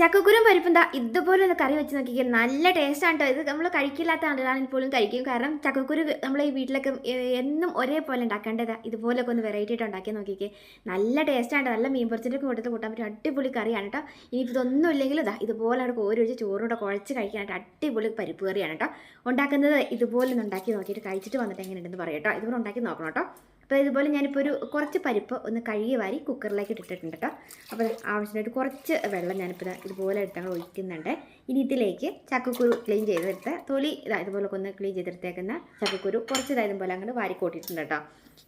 ചക്കക്കുരും പരിപ്പും ഇതുപോലെ ഒന്ന് കറി വെച്ച് നോക്കിക്കാൻ നല്ല ടേസ്റ്റാണ് കേട്ടോ ഇത് നമ്മൾ കഴിക്കില്ലാത്ത ആളുകളാണെങ്കിൽ പോലും കഴിക്കും. കാരണം ചക്കക്കുരു നമ്മൾ ഈ വീട്ടിലൊക്കെ എന്നും ഒരേപോലെ ഉണ്ടാക്കേണ്ടത് ഇതുപോലൊക്കെ ഒന്ന് വെറൈറ്റി ആയിട്ട് ഉണ്ടാക്കി നോക്കിക്കേ. നല്ല ടേസ്റ്റാണ് നല്ല മീൻ പൊരിച്ചിട്ട് കൂട്ടത്തിൽ കൂട്ടാൻ പറ്റും അടിപൊളി കറിയാണ് കേട്ടോ ഇനിയിപ്പോൾ ഇതൊന്നും ഇല്ലെങ്കിൽ ഇതാ ഇതുപോലെ അവിടെ കോരൊഴിച്ച് ചോറൂടെ കുഴച്ച് കഴിക്കാനായിട്ട് അടിപൊളി പരിപ്പ് കറിയാണ് കേട്ടോ ഉണ്ടാക്കുന്നത് ഇതുപോലെ ഒന്ന് ഉണ്ടാക്കി നോക്കിയിട്ട് കഴിച്ചിട്ട് വന്നിട്ട് എങ്ങനെയുണ്ടെന്ന് പറയാം കേട്ടോ ഇതുപോലെ ഉണ്ടാക്കി നോക്കണം കേട്ടോ അപ്പോൾ ഇതുപോലെ ഞാനിപ്പോൾ ഒരു കുറച്ച് പരിപ്പ് ഒന്ന് കഴുകി വാരി കുക്കറിലേക്ക് ഇട്ടിട്ടുണ്ട് കേട്ടോ. അപ്പോൾ ആവശ്യമായിട്ട് കുറച്ച് വെള്ളം ഞാനിപ്പോൾ ഇതുപോലെ എടുത്തങ്ങൾ ഒഴിക്കുന്നുണ്ട്. ഇനി ഇതിലേക്ക് ചക്കക്കുരു ക്ലീൻ ചെയ്തെടുത്ത് തൊലി ഇതാ ഇതുപോലെ ഒന്ന് ക്ലീൻ ചെയ്തെടുത്തേക്കുന്ന ചക്കക്കുരു കുറച്ച് ഇതാ ഇതുപോലെ അങ്ങോട്ട് വാരി കൂട്ടിയിട്ടുണ്ട് കേട്ടോ.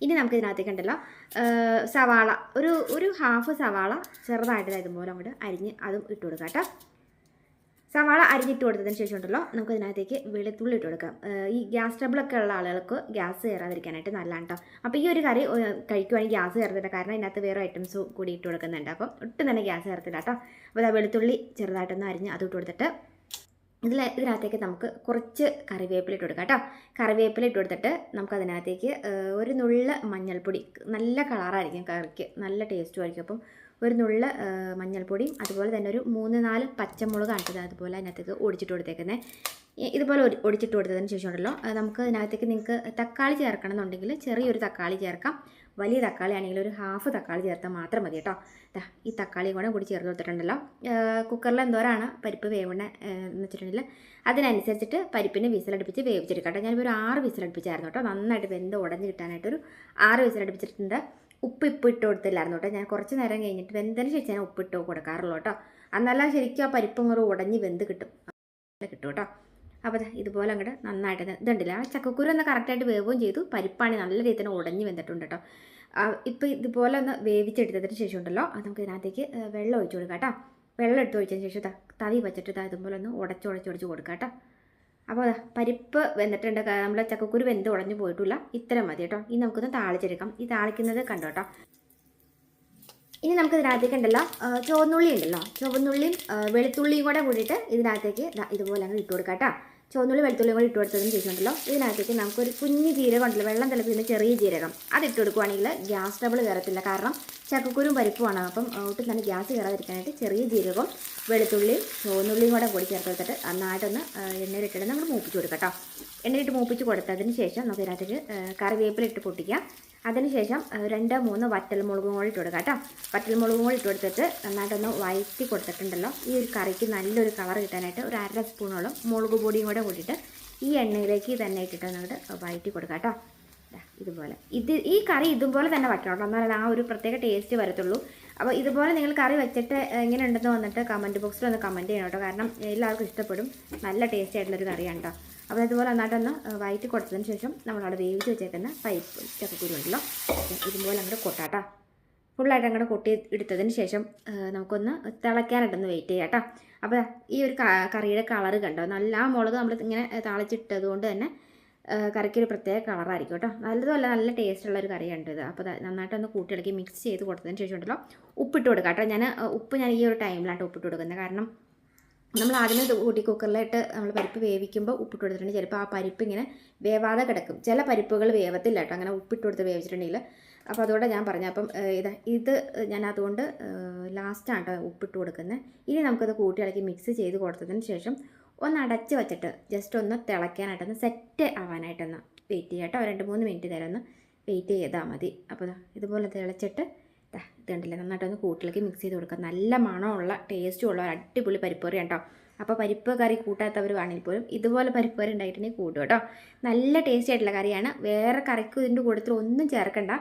ഇനി നമുക്ക് ഇതിനകത്തേക്ക് ഉണ്ടല്ലോ സവാള. ഒരു ഒരു ഹാഫ് സവാള ചെറുതായിട്ട് ഇതായതും ഇതുപോലെ അങ്ങോട്ട് അരിഞ്ഞ് അതും ഇട്ട് കൊടുക്കാം കേട്ടോ. സവാള അരിഞ്ഞിട്ട് കൊടുത്തതിന് ശേഷം ഉണ്ടല്ലോ നമുക്ക് ഇതിനകത്തേക്ക് വെളുത്തുള്ളി ഇട്ട് കൊടുക്കാം. ഈ ഗ്യാസ് ട്രബിളൊക്കെ ഉള്ള ആളുകൾക്ക് ഗ്യാസ് കയറാതിരിക്കാനായിട്ട് നല്ലതാണ് കേട്ടോ അപ്പോൾ ഈ ഒരു കറി കഴിക്കുവാണെങ്കിൽ ഗ്യാസ് കയറത്തില്ല. കാരണം ഇതിനകത്ത് വേറെ ഐറ്റംസ് കൂടി ഇട്ട് കൊടുക്കുന്നുണ്ട്. അപ്പം ഒട്ടും തന്നെ ഗ്യാസ് കയറത്തില്ല കേട്ടോ. അപ്പോൾ വെളുത്തുള്ളി ചെറുതായിട്ടൊന്ന് അരിഞ്ഞ് അത് കൊടുത്തിട്ട് ഇതിൽ ഇതിനകത്തേക്ക് നമുക്ക് കുറച്ച് കറിവേപ്പില ഇട്ട് കൊടുക്കാം കേട്ടോ. കറിവേപ്പില ഇട്ട് കൊടുത്തിട്ട് നമുക്ക് അതിനകത്തേക്ക് ഒരു നുള്ള മഞ്ഞൾപ്പൊടി നല്ല കളറായിരിക്കും കറിക്ക് നല്ല ടേസ്റ്റും ആയിരിക്കും. അപ്പം ഒരു നുള്ള മഞ്ഞൾപ്പൊടിയും അതുപോലെ തന്നെ ഒരു മൂന്ന് നാല് പച്ചമുളക് കാണിച്ചത് അതുപോലെ അതിനകത്തേക്ക് ഒടിച്ചിട്ട് കൊടുത്തേക്കുന്നത് ഇതുപോലെ ഒടി- ഒടിച്ചിട്ട് കൊടുത്തതിന് ശേഷം ഉണ്ടല്ലോ നമുക്ക് അതിനകത്തേക്ക് നിങ്ങൾക്ക് തക്കാളി ചേർക്കണം എന്നുണ്ടെങ്കിൽ ചെറിയൊരു തക്കാളി ചേർക്കാം. വലിയ തക്കാളി ആണെങ്കിൽ ഒരു ഹാഫ് തക്കാളി ചേർത്താൽ മാത്രം മതി കേട്ടോ. ഈ തക്കാളി കൂടെ കൂടി ചേർത്ത് കൊടുത്തിട്ടുണ്ടല്ലോ. കുക്കറിൽ എന്തോരാണ് പരിപ്പ് വേവണ എന്ന് വെച്ചിട്ടുണ്ടെങ്കിൽ അതിനനുസരിച്ചിട്ട് പരിപ്പിന് വിസിലടുപ്പിച്ച് വേവിച്ചെടുക്കാം കേട്ടോ. ഞാനിപ്പോൾ ഒരു ആറ് വിസിലടുപ്പിച്ചായിരുന്നു കേട്ടോ. നന്നായിട്ട് വെന്ത് ഉടഞ്ഞ് കിട്ടാനായിട്ടൊരു ആറ് വിസിലടുപ്പിച്ചിട്ടുണ്ട്. ഉപ്പ് ഇപ്പ് ഇട്ട് കൊടുത്തില്ലായിരുന്നു കേട്ടോ. ഞാൻ കുറച്ച് നേരം കഴിഞ്ഞിട്ട് വെന്തതിന് ശേഷം ഞാൻ ഉപ്പിട്ട് കൊടുക്കാറുള്ളൂ കേട്ടോ. അന്നല്ല ശരിക്കും ആ പരിപ്പ് ഇങ്ങോട്ട് ഉടഞ്ഞ് വെന്ത് കിട്ടും. കിട്ടും കേട്ടോ. അപ്പോൾ ഇതുപോലെ അങ്ങോട്ട് നന്നായിട്ട് ഇത് ഇതുണ്ടല്ലോ. ആ ചക്കക്കുരു ഒന്ന് കറക്റ്റായിട്ട് വേവുകയും ചെയ്തു. പരിപ്പാണ് നല്ല രീതിയിൽ തന്നെ ഉടഞ്ഞ് വെന്തിട്ടുണ്ട് കേട്ടോ. ഇപ്പോൾ ഇതുപോലെ ഒന്ന് വേവിച്ചെടുത്തതിന് ശേഷം ഉണ്ടല്ലോ അത് നമുക്ക് ഇതിനകത്തേക്ക് വെള്ളം ഒഴിച്ചു കൊടുക്കാം കേട്ടോ. വെള്ളം എടുത്ത് ഒഴിച്ചതിന് ശേഷം തവി വെച്ചിട്ട് ദാ ഇതുപോലെ ഒന്ന് ഉടച്ച് ഉടച്ച് ഉടച്ച് കൊടുക്കാം കേട്ടോ. അപ്പോൾ അതാ പരിപ്പ് വന്നിട്ടുണ്ട് നമ്മൾ ചക്കക്കുരു വെന്ത് ഉടഞ്ഞു പോയിട്ടില്ല. ഇത്ര മതി കേട്ടോ. ഇനി നമുക്കൊന്ന് താളിച്ചെടുക്കാം. ഈ താളിക്കുന്നത് കണ്ടോ കേട്ടോ. ഇനി നമുക്ക് ഇതിനകത്തേക്ക് ഉണ്ടല്ലോ ചുവന്നുള്ളി ഉണ്ടല്ലോ. ചുവന്നുള്ളിയും വെളുത്തുള്ളിയും കൂടെ കൂടിയിട്ട് ഇതിനകത്തേക്ക് ഇതുപോലെ അങ്ങ് ഇട്ട് കൊടുക്കാം കേട്ടോ. ചുവന്നുള്ളി വെളുത്തുള്ളി കൂടി ഇട്ട് കൊടുത്തതിന് ശേഷം ഉണ്ടല്ലോ ഇതിനകത്തേക്ക് നമുക്കൊരു കുഞ്ഞു ജീരകം ഉണ്ടല്ലോ വെള്ളം തിളപ്പിക്കുന്ന ചെറിയ ജീരകം. അത് ഇട്ട് കൊടുക്കുവാണെങ്കിൽ ഗ്യാസ് ട്രബിൾ കയറത്തില്ല. കാരണം ചക്കക്കുരും പരിപ്പുമാണ്. അപ്പം ഒട്ടും തന്നെ ഗ്യാസ് കയറാതിരിക്കാനായിട്ട് ചെറിയ ജീരകവും വെളുത്തുള്ളിയും ചുവന്നുള്ളിയും കൂടെ കൂടി ചേർത്ത് കൊടുത്തിട്ട് നന്നായിട്ടൊന്ന് എണ്ണയിലിട്ടിട്ട് നമ്മൾ മൂപ്പിച്ച് കൊടുക്കാം കേട്ടോ. എണ്ണയിട്ട് മൂപ്പിച്ച് കൊടുത്തതിന് ശേഷം നമുക്ക് ഇതിനകത്തേക്ക് കറിവേപ്പില ഇട്ട് പൊട്ടിക്കാം. അതിനുശേഷം രണ്ട് മൂന്ന് വറ്റൽമുളകും കൂടി ഇട്ട് കൊടുക്കാം കേട്ടോ. വറ്റൽമുളകും കൂടി ഇട്ട് കൊടുത്തിട്ട് നന്നായിട്ടൊന്ന് വഴറ്റി കൊടുത്തിട്ടുണ്ടല്ലോ. ഈ ഒരു കറിക്ക് നല്ലൊരു കളർ കിട്ടാനായിട്ട് ഒരു അര സ്പൂണോളം മുളക് പൊടിയും കൂടെ കൂട്ടിയിട്ട് ഈ എണ്ണയിലേക്ക് തന്നെ ഇട്ടിട്ട് അങ്ങോട്ട് വഴറ്റി കൊടുക്കാം കേട്ടോ. ഇതുപോലെ. ഇത് ഈ കറി ഇതുപോലെ തന്നെ വയ്ക്കണം കേട്ടോ എന്നാലേ ആ ഒരു പ്രത്യേക ടേസ്റ്റ് വരത്തുള്ളൂ. അപ്പോൾ ഇതുപോലെ നിങ്ങൾ കറി വെച്ചിട്ട് എങ്ങനെ ഉണ്ടെന്ന് വന്നിട്ട് കമന്റ് ബോക്സിൽ ഒന്ന് കമന്റ് ചെയ്യണം കേട്ടോ കാരണം എല്ലാവർക്കും ഇഷ്ടപ്പെടും. നല്ല ടേസ്റ്റി ആയിട്ടുള്ളൊരു കറിയാണ് കേട്ടോ അപ്പോൾ ഇതുപോലെ നന്നായിട്ടൊന്ന് വയറ്റി കൊടുത്തതിന് ശേഷം നമ്മളവിടെ വേവിച്ച് വെച്ചേക്കുന്ന പൈപ്പ് ചക്കക്കുരു ഉണ്ടല്ലോ. ഇതുപോലെ അങ്ങോട്ട് കൊട്ടാട്ടോ ഫുള്ളായിട്ട് അങ്ങോട്ട് കൊട്ടി എടുത്തതിന് ശേഷം നമുക്കൊന്ന് തിളയ്ക്കാനായിട്ടൊന്ന് വെയിറ്റ് ചെയ്യാം കേട്ടോ അപ്പോൾ ഈ ഒരു കറിയുടെ കളറ് കണ്ടോ? നല്ല മുളക് നമ്മൾ ഇങ്ങനെ തളിച്ചിട്ടത് കൊണ്ട് തന്നെ ആ, കറിക്ക് ഒരു പ്രത്യേക കളറായിരിക്കും കേട്ടോ. നല്ലതുമല്ല നല്ല ടേസ്റ്റുള്ള ഒരു കറിയാണ് ഇത് അപ്പോൾ നന്നായിട്ടൊന്ന് കൂട്ടിയിളക്കി മിക്സ് ചെയ്ത് കൊടുത്തതിന് ശേഷം ഉണ്ടല്ലോ ഉപ്പിട്ട് കൊടുക്കുക കേട്ടോ. ഞാൻ ഉപ്പ് ഞാൻ ഈ ഒരു ടൈമിലാണ് ഉപ്പിട്ട് കൊടുക്കുന്നത്. കാരണം നമ്മൾ ആദ്യമേ കൂട്ടി കുക്കറിലിട്ട് നമ്മൾ പരിപ്പ് വേവിക്കുമ്പോൾ ഉപ്പിട്ട് കൊടുത്തിട്ടുണ്ട് ചിലപ്പോൾ ആ പരിപ്പ് ഇങ്ങനെ വേവാതെ കിടക്കും. ചില പരിപ്പുകൾ വേവത്തില്ല കേട്ടോ. അങ്ങനെ ഉപ്പിട്ട് കൊടുത്ത് വേവിച്ചിട്ടുണ്ടെങ്കിൽ. അപ്പോൾ അതുകൊണ്ട് ഞാൻ പറഞ്ഞു അപ്പം ഇത് ഇത് ഞാൻ അതുകൊണ്ട് ലാസ്റ്റാണ് കേട്ടോ ഉപ്പിട്ട് കൊടുക്കുന്നത്. ഇനി നമുക്കത് കൂട്ടി ഇളക്കി മിക്സ് ചെയ്ത് കൊടുത്തതിന് ശേഷം ഒന്ന് അടച്ച് വെച്ചിട്ട് ജസ്റ്റ് ഒന്ന് തിളയ്ക്കാനായിട്ടൊന്ന് സെറ്റ് ആവാനായിട്ടൊന്ന് വെയിറ്റ് ചെയ്യാം കേട്ടോ. രണ്ട് മൂന്ന് മിനിറ്റ് നേരം ഒന്ന് വെയിറ്റ് ചെയ്താൽ മതി. അപ്പോൾ ഇതുപോലെ തിളച്ചിട്ട് ദാ ഇത് കണ്ടില്ലേ? നന്നായിട്ടൊന്ന് കൂട്ടിലേക്ക് മിക്സ് ചെയ്ത് കൊടുക്കുക നല്ല മണമുള്ള ടേസ്റ്റും ഉള്ള ഒരു അടിപൊളി പരിപ്പറി കേട്ടോ. അപ്പോൾ പരിപ്പ് കറി കൂട്ടാത്തവർ ആണെങ്കിൽ പോലും ഇതുപോലെ പരിപ്പ് കറി ഉണ്ടായിട്ടുണ്ടെങ്കിൽ കൂട്ടും കേട്ടോ. നല്ല ടേസ്റ്റി ആയിട്ടുള്ള കറിയാണ്. വേറെ കറിക്ക് ഇതിന്റെ കൂട്ടത്തിൽ ഒന്നും ചേർക്കണ്ട.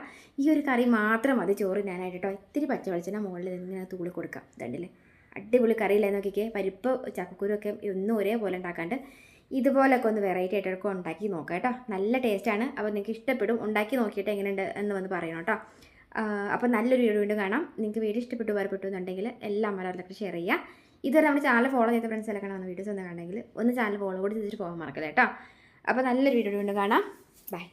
ഈ ഒരു കറി മാത്രം മതി ചോറ് ഞാനായിട്ട് കേട്ടോ. ഇത്തിരി പച്ചവെളിച്ചെണ്ണ മുകളിൽ ഇങ്ങനെ തൂളി കൊടുക്കാം. ഇതുണ്ടല്ലേ അടിപൊളി കറിയില്ലേ നോക്കിക്കേ. പരിപ്പ് ചക്കക്കുരു ഒക്കെ ഒന്നും ഒരേപോലെ ഉണ്ടാക്കാണ്ട് ഇതുപോലൊക്കെ ഒന്ന് വെറൈറ്റി ആയിട്ടൊക്കെ ഉണ്ടാക്കി നോക്കാം കേട്ടോ. നല്ല ടേസ്റ്റാണ് അപ്പോൾ നിങ്ങൾക്ക് ഇഷ്ടപ്പെടും. ഉണ്ടാക്കി നോക്കിയിട്ട് എങ്ങനെയുണ്ട് എന്ന് വന്ന് പറയണം കേട്ടോ. അപ്പോൾ നല്ലൊരു വീഡിയോ വീണ്ടും കാണാം. നിങ്ങൾക്ക് വീഡിയോ ഇഷ്ടപ്പെട്ടു ഉപകാരപ്പെട്ടു എന്നുണ്ടെങ്കിൽ എല്ലാം മലയാളത്തിലൊക്കെ ഷെയർ ചെയ്യുക. ഇതുവരെ നമ്മുടെ ചാനൽ ഫോളോ ചെയ്ത ഫ്രണ്ട്സ് എല്ലാം കാണാൻ വീഡിയോസ് ഒന്ന് കണ്ടെങ്കിൽ ഒന്ന് ചാനൽ ഫോളോ കൂടി ചെയ്തിട്ട് പോകാൻ മറക്കല്ലേ കേട്ടോ. അപ്പോൾ നല്ലൊരു വീഡിയോ വീണ്ടും കാണാം. ബൈ